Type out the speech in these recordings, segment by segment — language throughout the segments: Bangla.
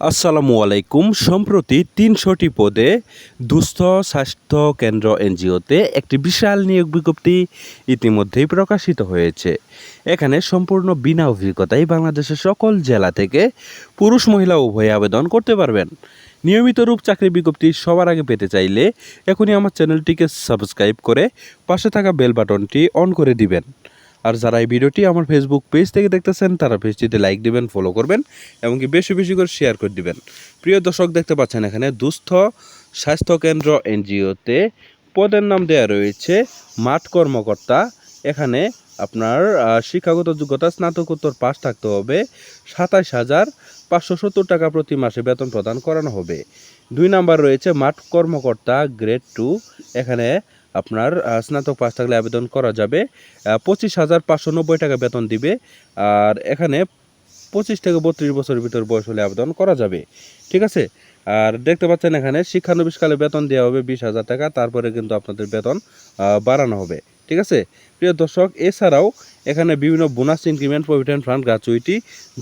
আসসালামু আলাইকুম। সম্প্রতি তিনশোটি পদে দুস্থ স্বাস্থ্য কেন্দ্র এনজিওতে একটি বিশাল নিয়োগ বিজ্ঞপ্তি ইতিমধ্যেই প্রকাশিত হয়েছে। এখানে সম্পূর্ণ বিনা অভিজ্ঞতায় বাংলাদেশের সকল জেলা থেকে পুরুষ, মহিলা উভয়ে আবেদন করতে পারবেন। নিয়মিত রূপ চাকরি বিজ্ঞপ্তি সবার আগে পেতে চাইলে এখনই আমার চ্যানেলটিকে সাবস্ক্রাইব করে পাশে থাকা বেল বাটনটি অন করে দিবেন। আর যারা এই ভিডিওটি আমার ফেসবুক পেজ থেকে দেখতেছেন, তারা পেজটিতে লাইক দিবেন ফলো করবেন, এমনকি বেশি বেশি করে শেয়ার করে দিবেন। প্রিয় দর্শক, দেখতে পাচ্ছেন এখানে দুস্থ স্বাস্থ্য কেন্দ্র এনজিওতে পদের নাম দেওয়া রয়েছে মাঠ কর্মকর্তা। এখানে আপনার শিক্ষাগত যোগ্যতা, স্নাতকোত্তর পাস থাকতে হবে। সাতাশ হাজার পাঁচশো সত্তর টাকা প্রতি মাসে বেতন প্রদান করানো হবে। দুই নাম্বার রয়েছে মাঠ কর্মকর্তা গ্রেড টু এখানে আপনার স্নাতক পাস থাকলে আবেদন করা যাবে। পঁচিশ হাজার পাঁচশো নব্বই টাকা বেতন দিবে। আর এখানে পঁচিশ থেকে বত্রিশ বছরের ভিতর বয়স হলে আবেদন করা যাবে। ঠিক আছে? আর দেখতে পাচ্ছেন এখানে শিক্ষানবিশকালে বেতন দেওয়া হবে বিশ হাজার টাকা। তারপরে কিন্তু আপনাদের বেতন বাড়ানো হবে। ঠিক আছে? প্রিয় দর্শক, এছাড়াও এখানে বিভিন্ন bonus increment provident fund gratuity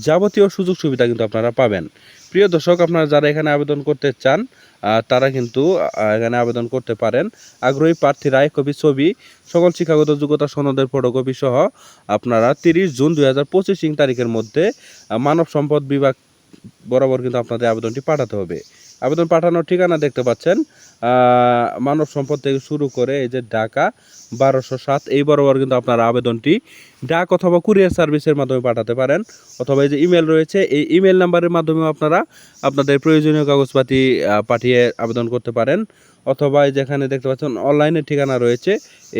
যাবতীয় সুযোগ সুবিধা কিন্তু আপনারা পাবেন। প্রিয় দর্শক, আপনারা যারা এখানে আবেদন করতে চান তারা কিন্তু এখানে আবেদন করতে পারেন। আগ্রহী প্রার্থীরা কপি ছবি, সকল শিক্ষাগত যোগ্যতা, সনদের ফটোকপি সহ আপনারা তিরিশ জুন দুই হাজার পঁচিশ তারিখের মধ্যে মানব সম্পদ বিভাগ বরাবর কিন্তু আপনাদের আবেদনটি পাঠাতে হবে। আবেদন পাঠানোর ঠিকানা দেখতে পাচ্ছেন। মানব সম্পদ থেকে শুরু করে এই যে ঢাকা বারোশো সাত, এই বরাবর কিন্তু আপনারা আবেদনটি ডাক অথবা কুরিয়ার সার্ভিসের মাধ্যমে পাঠাতে পারেন। অথবা এই যে ইমেল রয়েছে, এই ইমেল নাম্বারের মাধ্যমে আপনারা আপনাদের প্রয়োজনীয় কাগজপাতি পাঠিয়ে আবেদন করতে পারেন। অথবা যেখানে দেখতে পাচ্ছেন অনলাইনের ঠিকানা রয়েছে,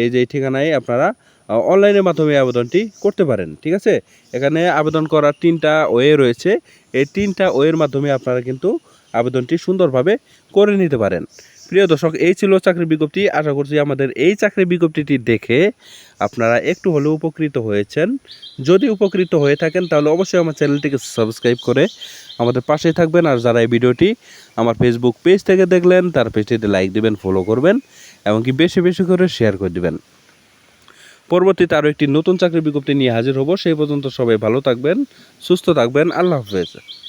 এই যে ঠিকানায় আপনারা অনলাইনের মাধ্যমে আবেদনটি করতে পারেন, ঠিক আছে? এখানে আবেদন করার তিনটা ওয়ে রয়েছে। এই তিনটা ওয়ের মাধ্যমে আপনারা কিন্তু আবেদনটি সুন্দরভাবে করে নিতে পারেন। প্রিয় দর্শক, এই ছিল চাকরির বিজ্ঞপ্তি। আশা করছি আমাদের এই চাকরি বিজ্ঞপ্তিটি দেখে আপনারা একটু হলেও উপকৃত হয়েছেন। যদি উপকৃত হয়ে থাকেন, তাহলে অবশ্যই আমার চ্যানেলটিকে সাবস্ক্রাইব করে আমাদের পাশেই থাকবেন। আর যারা এই ভিডিওটি আমার ফেসবুক পেজ থেকে দেখলেন, তার পেজটিতে লাইক দিবেন ফলো করবেন, এমনকি বেশি বেশি করে শেয়ার করে দিবেন। পরবর্তীতে আরও একটি নতুন চাকরি বিজ্ঞপ্তি নিয়ে হাজির হব। সেই পর্যন্ত সবাই ভালো থাকবেন, সুস্থ থাকবেন। আল্লাহ হাফেজ।